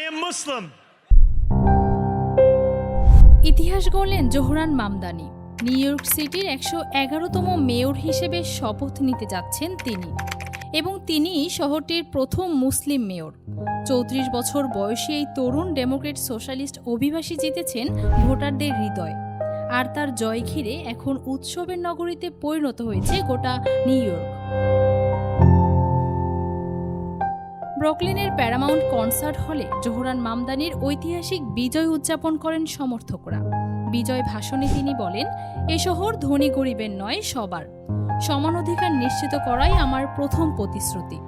I am Muslim. ইতিহাস গড়লেন Zohran Mamdani. New York সিটির একশো এগারোতম মেয়র হিসেবে শপথ নিতে যাচ্ছেন তিনি। এবং তিনি শহরটির প্রথম মুসলিম মেয়র। চৌত্রিশ বছর বয়সী এই তরুণ ডেমোক্রেট সোশ্যালিস্ট অভিবাসী জিতেছেন ভোটারদের হৃদয়। আর তার জয় ঘিরে এখন উৎসবের নগরীতে পরিণত হয়েছে গোটা নিউ ইয়র্ক। ব্রকলিনের প্যারামাউন্ট কনসার্ট হলে জোহরান মামদানির ঐতিহাসিক বিজয় উদযাপন করেন সমর্থকরা। বিজয় ভাষণে তিনি বলেন, এ শহর ধনী গরিবের নয়, সবার। সমান অধিকার নিশ্চিত করাই আমার প্রথম প্রতিশ্রুতি।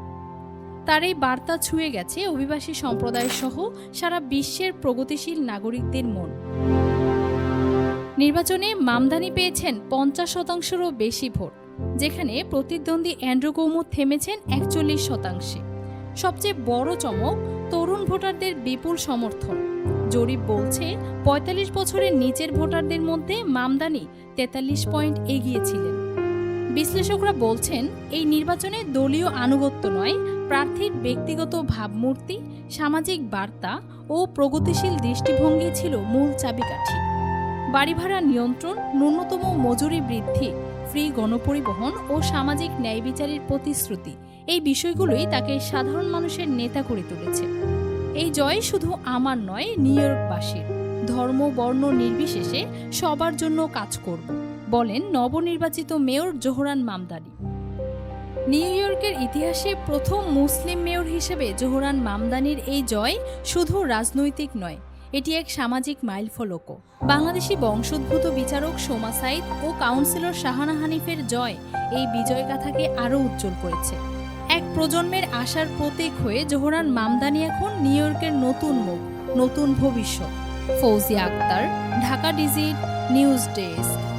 তার এই বার্তা ছুঁয়ে গেছে অভিবাসী সম্প্রদায় সহ সারা বিশ্বের প্রগতিশীল নাগরিকদের মন। নির্বাচনে মামদানি পেয়েছেন পঞ্চাশ শতাংশেরও বেশি ভোট, যেখানে প্রতিদ্বন্দ্বী অ্যান্ড্রু কৌমু থেমেছেন একচল্লিশ শতাংশে। সবচেয়ে বড় চমক তরুণ ভোটারদের বিপুল সমর্থন। জরিপ বলছে ৪৫ বছরের নিচের ভোটারদের মধ্যে মামদানি তেতাল্লিশ পয়েন্ট এগিয়েছিলেন। বিশ্লেষকরা বলছেন, এই নির্বাচনে দলীয় আনুগত্য নয়, প্রার্থীর ব্যক্তিগত ভাবমূর্তি, সামাজিক বার্তা ও প্রগতিশীল দৃষ্টিভঙ্গি ছিল মূল চাবিকাঠি। বাড়ি ভাড়া নিয়ন্ত্রণ, ন্যূনতম মজুরি বৃদ্ধি ফ্রি গণপরিবহন ও সামাজিক ন্যায় বিচারের প্রতিশ্রুতি। এই বিষয়গুলোই তাকে সাধারণ মানুষের নেতা করে তুলেছে। এই জয় শুধু আমার নয়, নিউ ইয়র্কবাসীর। ধর্ম, বর্ণ নির্বিশেষে সবার জন্য কাজ করব, বলেন নবনির্বাচিত মেয়র জোহরান মামদানি। নিউ ইয়র্কের ইতিহাসে প্রথম মুসলিম মেয়র হিসেবে জোহরান মামদানির এই জয় শুধু রাজনৈতিক নয় এটি এক সামাজিক মাইলফলকও। বাংলাদেশি বংশোদ্ভূত বিচারক সোমা সাইদ ও কাউন্সিলর শাহানা হানিফের জয় এই বিজয় গাথাকে আরও উজ্জ্বল করেছে। এক প্রজন্মের আশার প্রতীক হয়ে জোহরান মামদানি এখন নিউ ইয়র্কের নতুন মুখ, নতুন ভবিষ্যৎ। Fauzia Akhter, Dhaka digit news desk.